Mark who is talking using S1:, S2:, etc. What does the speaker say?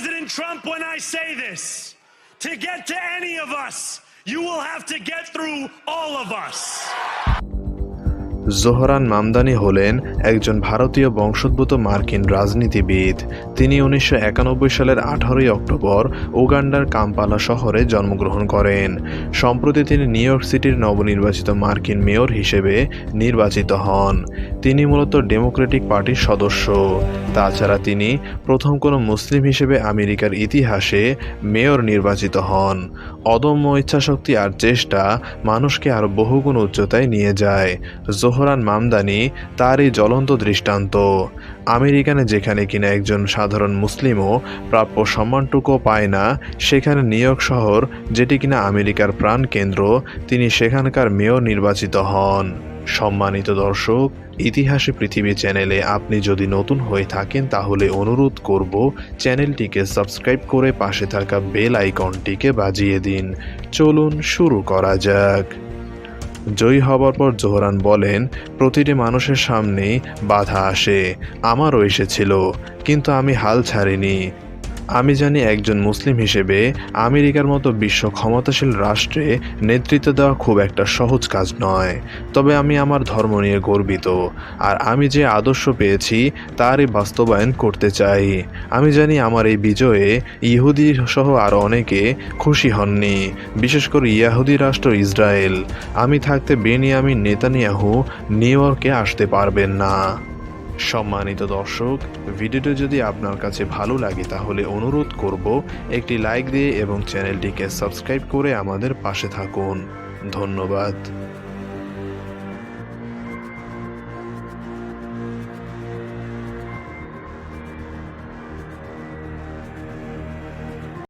S1: President Trump when I say this. To get to any of us, you will have to get through all of us.
S2: Zohran Mamdani হলেন একজন ভারতীয় বংশোদ্ভূত মার্কিন রাজনীতিবিদ। তিনি উনিশশো একানব্বই সালের আঠারোই অক্টোবর উগান্ডার কাম্পালা শহরে জন্মগ্রহণ করেন। সম্প্রতি তিনি নিউ ইয়র্ক সিটির নবনির্বাচিত মার্কিন মেয়র হিসেবে নির্বাচিত হন। তিনি মূলত ডেমোক্রেটিক পার্টির সদস্য। তাছাড়া তিনি প্রথম কোনো মুসলিম হিসেবে আমেরিকার ইতিহাসে মেয়র নির্বাচিত হন। অদম্য ইচ্ছাশক্তি আর চেষ্টা মানুষকে আরও বহুগুণ উচ্চতায় নিয়ে যায়। জোহরান মামদানি তার এই জ্বলন্ত দৃষ্টান্ত। আমেরিকানে যেখানে কিনা একজন সাধারণ মুসলিমও প্রাপ্য সম্মানটুকু পায় না, সেখানে নিউ ইয়র্ক শহর, যেটি কিনা আমেরিকার প্রাণকেন্দ্র তিনি সেখানকার মেয়র নির্বাচিত হন। সম্মানিত দর্শক, ইতিহাসে পৃথিবী চ্যানেলে আপনি যদি নতুন হয়ে থাকেন, তাহলে অনুরোধ করব চ্যানেলটিকে সাবস্ক্রাইব করে পাশে থাকা বেল আইকনটিকে বাজিয়ে দিন। চলুন শুরু করা যাক। জয়ী হবার পর জোহরান বলেন, প্রতিটি মানুষের সামনেই বাধা আসে। আমারও এসেছিল, কিন্তু আমি হাল ছাড়িনি। আমি জানি একজন মুসলিম হিসেবে আমেরিকার মতো বিশ্ব ক্ষমতাশীল রাষ্ট্রে নেতৃত্ব দেওয়া খুব একটা সহজ কাজ নয়। তবে আমি আমার ধর্ম নিয়ে গর্বিত, আর আমি যে আদর্শ পেয়েছি তারই বাস্তবায়ন করতে চাই। আমি জানি আমার এই বিজয়ে ইহুদি সহ আরও অনেকে খুশি হননি, বিশেষ করে ইয়াহুদি রাষ্ট্র ইসরায়েল। আমি থাকতে বেনিয়ামিন নেতানিয়াহু নিউ ইয়র্কে আসতে পারবেন না। সম্মানিত দর্শক, ভিডিওটি যদি আপনার কাছে ভালো লাগে তাহলে অনুরোধ করব একটি লাইক দিয়ে এবং চ্যানেলটিকে সাবস্ক্রাইব করে আমাদের পাশে থাকুন। ধন্যবাদ।